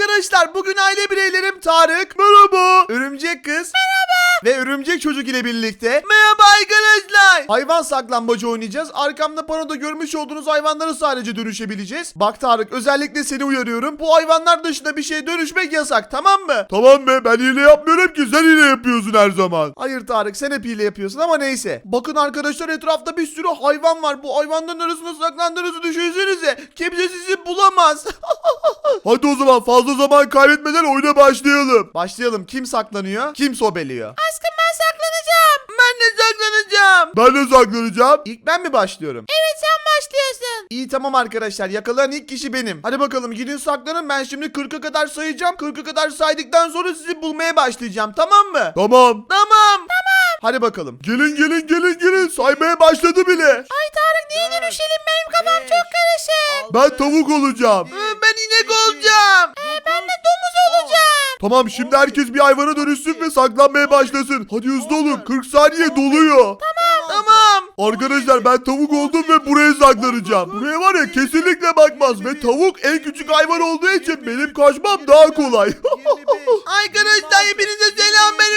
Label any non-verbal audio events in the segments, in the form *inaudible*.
arkadaşlar. Bugün aile bireylerim Tarık. Merhaba. Örümcek kız. Merhaba. Ve örümcek çocuk ile birlikte. Merhaba arkadaşlar. Hayvan saklambacı oynayacağız. Arkamda panoda görmüş olduğunuz hayvanlara sadece dönüşebileceğiz. Bak Tarık özellikle seni uyarıyorum. Bu hayvanlar dışında bir şeye dönüşmek yasak tamam mı? Tamam be ben hile yapmıyorum ki sen hile yapıyorsun her zaman. Hayır Tarık sen hep hile yapıyorsun ama neyse. Bakın arkadaşlar etrafta bir sürü hayvan var. Bu hayvanların arasında saklandığınızı düşünsenize. Kimse sizi bulamaz. *laughs* Hadi o zaman fazla zaman kaybetmeden oyuna başlayalım. Başlayalım. Kim saklanıyor? Kim sobeliyor ben saklanacağım. Ben de saklanacağım. Ben de saklanacağım. İlk ben mi başlıyorum? Evet sen başlıyorsun. İyi tamam arkadaşlar. Yakalayan ilk kişi benim. Hadi bakalım gidin saklanın. Ben şimdi 40'a kadar sayacağım. 40'a kadar saydıktan sonra sizi bulmaya başlayacağım. Tamam mı? Tamam. Tamam. Hadi bakalım. Gelin gelin gelin gelin. Saymaya başladı bile. Ay Tarık niye dönüşelim benim kafam çok karışık. Ben tavuk olacağım. Ben inek olacağım. Ee, ben de domuz olacağım. Tamam şimdi herkes bir hayvana dönüşsün ve saklanmaya başlasın. Hadi hızlı olun 40 saniye doluyor. Tamam. Tamam. Arkadaşlar ben tavuk oldum ve buraya saklanacağım. Buraya var ya kesinlikle bakmaz ve tavuk en küçük hayvan olduğu için benim kaçmam daha kolay. *laughs* Arkadaşlar hepinize selam ben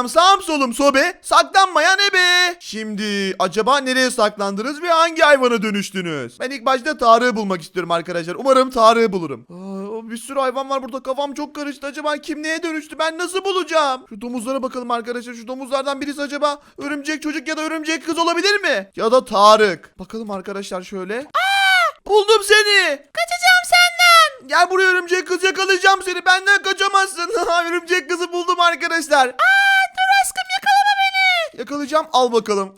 arkam sağım solum sobe saklanmayan ebe. Şimdi acaba nereye saklandınız ve hangi hayvana dönüştünüz? Ben ilk başta Tarık'ı bulmak istiyorum arkadaşlar. Umarım Tarık'ı bulurum. Aa, bir sürü hayvan var burada kafam çok karıştı. Acaba kim neye dönüştü ben nasıl bulacağım? Şu domuzlara bakalım arkadaşlar. Şu domuzlardan birisi acaba örümcek çocuk ya da örümcek kız olabilir mi? Ya da Tarık. Bakalım arkadaşlar şöyle. Aa! Buldum seni. Kaçacağım senden. Gel buraya örümcek kız yakalayacağım seni. Benden kaçamazsın. *laughs* örümcek kızı buldum arkadaşlar. Aa, dur aşkım yakalama beni. Yakalayacağım. Al bakalım.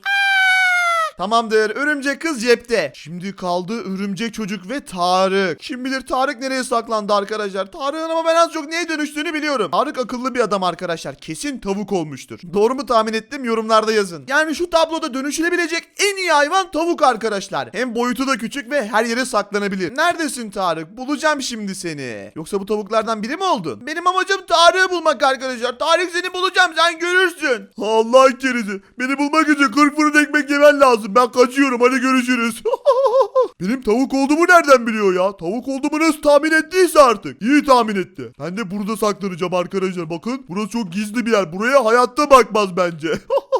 Tamamdır. Örümcek kız cepte. Şimdi kaldı örümcek çocuk ve Tarık. Kim bilir Tarık nereye saklandı arkadaşlar. Tarık'ın ama ben az çok neye dönüştüğünü biliyorum. Tarık akıllı bir adam arkadaşlar. Kesin tavuk olmuştur. Doğru mu tahmin ettim? Yorumlarda yazın. Yani şu tabloda dönüşülebilecek en iyi hayvan tavuk arkadaşlar. Hem boyutu da küçük ve her yere saklanabilir. Neredesin Tarık? Bulacağım şimdi seni. Yoksa bu tavuklardan biri mi oldun? Benim amacım Tarık'ı bulmak arkadaşlar. Tarık seni bulacağım sen görürsün. Allah kerizi. Beni bulmak için 40 fırın ekmek yemen lazım. Ben kaçıyorum hadi görüşürüz. *laughs* Benim tavuk olduğumu nereden biliyor ya? Tavuk olduğumu nasıl tahmin ettiyse artık. İyi tahmin etti. Ben de burada saklanacağım arkadaşlar. Bakın burası çok gizli bir yer. Buraya hayatta bakmaz bence. *laughs*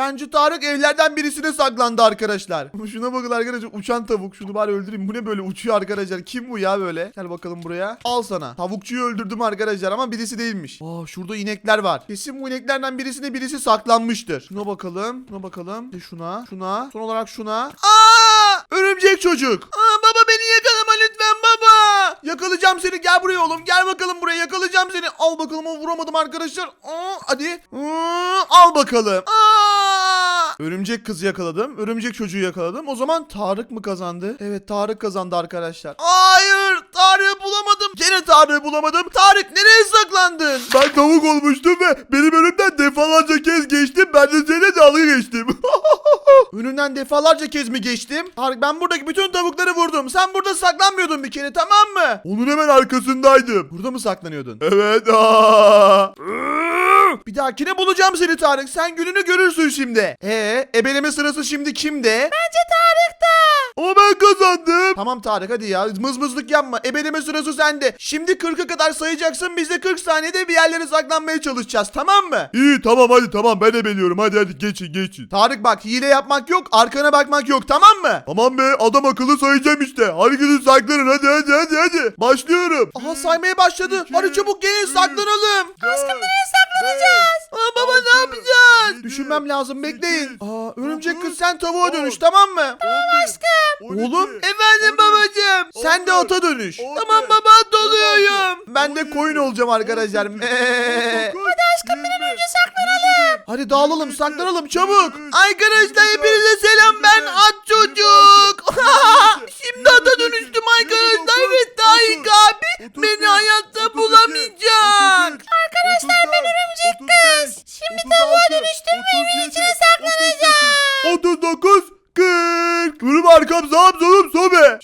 Bence Tarık evlerden birisine saklandı arkadaşlar. *laughs* Şuna bakın arkadaşlar uçan tavuk. Şunu bari öldüreyim. Bu ne böyle uçuyor arkadaşlar. Kim bu ya böyle? Gel bakalım buraya. Al sana. Tavukçuyu öldürdüm arkadaşlar ama birisi değilmiş. Aa şurada inekler var. Kesin bu ineklerden birisine birisi saklanmıştır. Şuna bakalım. Şuna bakalım. Bir Şuna. Şuna. Son olarak şuna. Aa! Örümcek çocuk. Aa baba beni yakalama lütfen baba. Yakalayacağım seni. Gel buraya oğlum. Gel bakalım buraya. Yakalayacağım seni. Al bakalım. O vuramadım arkadaşlar. Aa, hadi. Aa, al bakalım. Aa! Örümcek kızı yakaladım. Örümcek çocuğu yakaladım. O zaman Tarık mı kazandı? Evet Tarık kazandı arkadaşlar. Hayır Tarık'ı bulamadım. Gene Tarık'ı bulamadım. Tarık nereye saklandın? Ben tavuk olmuştum ve benim önümden defalarca kez geçtim. Ben de seninle dalga geçtim. *laughs* Önünden defalarca kez mi geçtim? Tarık ben buradaki bütün tavukları vurdum. Sen burada saklanmıyordun bir kere tamam mı? Onun hemen arkasındaydım. Burada mı saklanıyordun? Evet. Aa. *laughs* Bir dahakine bulacağım seni Tarık. Sen gününü görürsün şimdi. Ee, ebeleme sırası şimdi kimde? Bence Tarık'ta. Ama ben kazandım. Tamam Tarık hadi ya mızmızlık yapma. Ebeleme sırası sende. Şimdi 40'a kadar sayacaksın. Biz de 40 saniyede bir yerlere saklanmaya çalışacağız tamam mı? İyi tamam hadi tamam ben ebeliyorum. Hadi hadi geçin geçin. Tarık bak hile yapmak yok. Arkana bakmak yok tamam mı? Tamam be adam akıllı sayacağım işte. Hadi gidin saklanın hadi hadi hadi hadi. Başlıyorum. Aha saymaya başladı. Hadi çabuk gelin saklanalım. Aşkım nereye saklanacağız? Aa baba ne yapacağız? Düşünmem lazım bekleyin. Aa örümcek kız sen tavuğa dönüş tamam mı? Tamam aşkım. Oğlum efendim babacığım. Sen de ata dönüş. Tamam baba at oluyorum. Ben de koyun olacağım arkadaşlar. Mee. Hadi aşkım bir an önce saklanalım. Hadi dağılalım saklanalım çabuk. Arkadaşlar hepinize selam ben at çocuk. Şimdi ata dönüştüm arkadaşlar ve Tayyip abi beni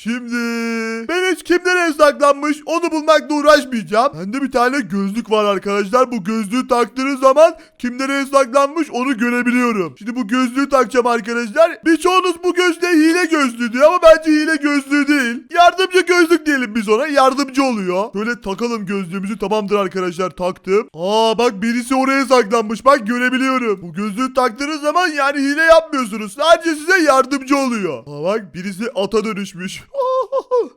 Şimdi. Ben hiç kim nereye saklanmış onu bulmakla uğraşmayacağım. Bende bir tane gözlük var arkadaşlar. Bu gözlüğü taktığınız zaman kim saklanmış onu görebiliyorum. Şimdi bu gözlüğü takacağım arkadaşlar. Birçoğunuz bu gözlüğe hile gözlüğü diyor ama bence hile gözlüğü değil. Yardımcı gözlük diyelim biz ona. Yardımcı oluyor. Böyle takalım gözlüğümüzü tamamdır arkadaşlar taktım. Aa bak birisi oraya saklanmış. Bak görebiliyorum. Bu gözlüğü taktığınız zaman yani hile yapmıyorsunuz. Sadece size yardımcı oluyor. Aa bak birisi ata dönüşmüş.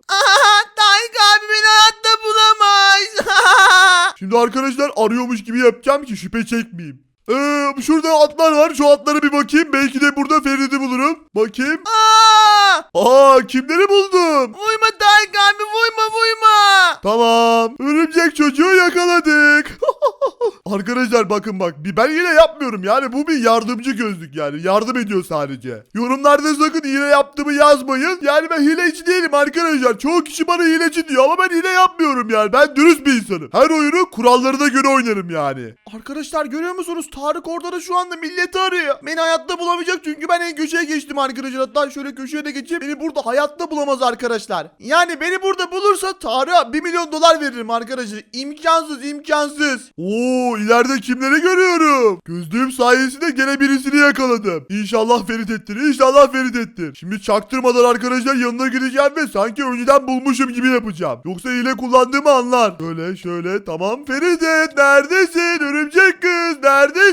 Aha, Tarık abi beni hayatta bulamaz. *laughs* Şimdi arkadaşlar arıyormuş gibi yapacağım ki şüphe çekmeyeyim. Ee, şurada atlar var. Şu atlara bir bakayım. Belki de burada Ferit'i bulurum. Bakayım. Aa, Aa kimleri buldum? vurma Tarık abi vurma vurma. Tamam. Örümcek çocuğu yakaladık. *laughs* Arkadaşlar bakın bak. bir- Ben hile yapmıyorum. Yani bu bir yardımcı gözlük yani. Yardım ediyor sadece. Yorumlarda sakın hile yaptığımı yazmayın. Yani ben hileci değilim arkadaşlar. Çoğu kişi bana hileci diyor ama ben hile yapmıyorum yani. Ben dürüst bir insanım. Her oyunu kurallarına göre oynarım yani. Arkadaşlar görüyor musunuz? Tarık orada da şu anda milleti arıyor. Beni hayatta bulamayacak çünkü ben en köşeye geçtim arkadaşlar. Hatta şöyle köşeye de geçeyim. Beni burada hayatta bulamaz arkadaşlar. Yani beni burada bulursa Tarık'a 1 milyon dolar veririm arkadaşlar. İmkansız imkansız. Oo ileride kimleri görüyorum. Gözlüğüm sayesinde gene birisini yakaladım. İnşallah Ferit ettir. İnşallah Ferit ettir. Şimdi çaktırmadan arkadaşlar yanına gideceğim ve sanki önceden bulmuşum gibi yapacağım. Yoksa hile kullandığımı anlar. Şöyle şöyle tamam Ferit neredesin? Örümcek kız neredesin?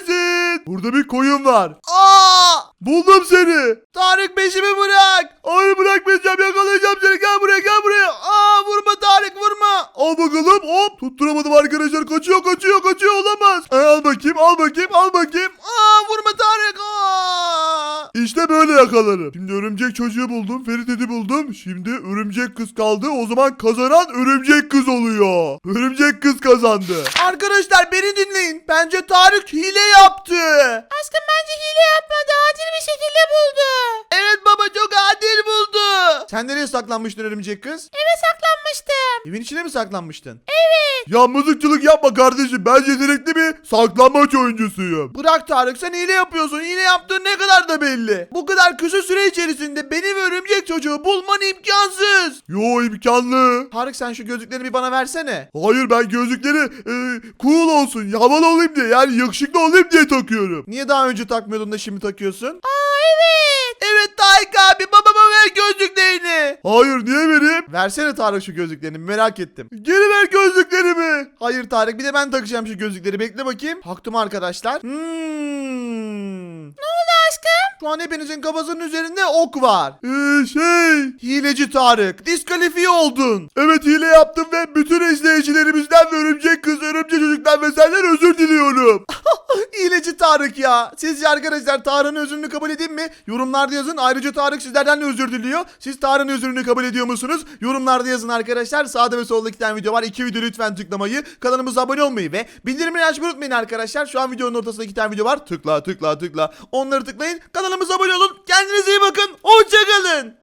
Burada bir koyun var. Aa, Buldum seni. Tarık peşimi bırak. Hayır bırakmayacağım yakalayacağım seni gel buraya gel buraya. Aa, vurma Tarık vurma. Al bakalım hop tutturamadım arkadaşlar kaçıyor kaçıyor kaçıyor olamaz. E, al bakayım al bakayım al bakayım. Aa, vurma Tarık. Aa. İşte böyle yakalarım. Şimdi örümcek çocuğu buldum Ferit'i buldum. Şimdi örümcek kız kaldı o zaman kazanan örümcek kız oluyor. Örümcek kız kazandı. Arkadaşlar beni dinleyin. Bence Tarık hile yaptı. Aşkım bence hile yapmadı. Adil bir şekilde buldu. Evet baba çok adil buldu. Sen nereye saklanmıştın örümcek kız? Eve saklanmıştım. Evin içine mi saklanmıştın? Evet. Ya mızıkçılık yapma kardeşim. Ben yetenekli bir saklanmaç oyuncusuyum. Bırak Tarık sen hile yapıyorsun. Hile yaptığın ne kadar da belli. Bu kadar kısa süre içerisinde beni ve örümcek çocuğu bulman imkansız. Yo imkanlı. Tarık sen şu gözlükleri bir bana versene. Hayır ben gözlükleri e, cool olsun, havalı olayım diye yani yakışıklı olayım diye takıyorum. Niye daha önce takmıyordun da şimdi takıyorsun? Aa evet. Evet Tarık abi babama ver gözlüklerini. Hayır niye vereyim? Versene Tarık şu gözlüklerini merak ettim. Geri ver gözlüklerimi. Hayır Tarık bir de ben takacağım şu gözlükleri. Bekle bakayım. Taktım arkadaşlar. Hmm. Ne oldu aşkım? Şu an hepinizin kafasının üzerinde ok var. Ee, şey. Hileci Tarık. Diskalifiye oldun. Evet hile yaptım ve bütün izleyicilerimizden ve örümcek kız, örümcek çocuktan ve senden özür diliyorum. *laughs* Hileci Tarık ya. Sizce arkadaşlar Tarık'ın özrünü kabul edeyim mi? Yorumlarda yazın. Ayrıca Tarık sizlerden de özür diliyor. Siz Tarık'ın özrünü kabul ediyor musunuz? Yorumlarda yazın arkadaşlar. Sağda ve solda iki tane video var. İki video lütfen tıklamayı, kanalımıza abone olmayı ve bildirimleri açmayı unutmayın arkadaşlar. Şu an videonun ortasında iki tane video var. Tıkla tıkla tıkla. Onları tıklayın. Kanalımıza abone olun. Kendinize iyi bakın. Hoşçakalın.